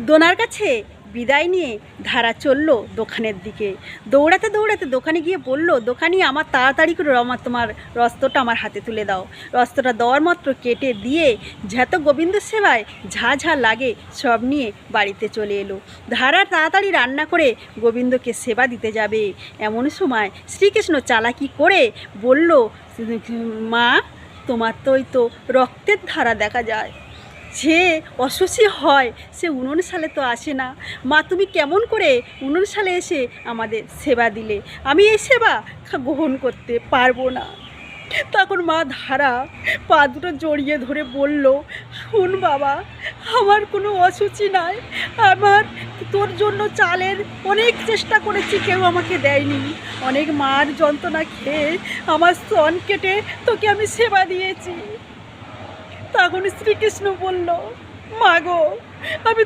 দোনার কাছে বিদায় নিয়ে ধারা চলল দোকানের দিকে। দৌড়াতে দৌড়াতে দোকানে গিয়ে বলল, দোকানি, আমার তাড়াতাড়ি করে আমার তোমার রস্তটা আমার হাতে তুলে দাও। রস্তটা দেওয়ার মাত্র কেটে দিয়ে যত গোবিন্দ সেবায় ঝা ঝা লাগে সব নিয়ে বাড়িতে চলে এলো। ধারা তাড়াতাড়ি রান্না করে গোবিন্দকে সেবা দিতে যাবে। এমন সময় শ্রীকৃষ্ণ চালাকি করে বলল, মা, তোমার তো ওই তো রক্তের ধারা দেখা যায়। যে অসুচি হয়, সে উনুন সালে তো আসে না। মা, তুমি কেমন করে উনুন সালে এসে আমাদের সেবা দিলে? আমি এই সেবা গ্রহণ করতে পারব না। তখন মা ধারা পা দুটো জড়িয়ে ধরে বলল, শুন বাবা, আমার কোনো অসুচি নাই। আমার তোর জন্য চালের অনেক চেষ্টা করেছি, কেউ আমাকে দেয়নি। অনেক মার যন্ত্রণা খেয়ে আমার স্তন কেটে তোকে আমি সেবা দিয়েছি। তখন শ্রীকৃষ্ণ বলল মাগো আমি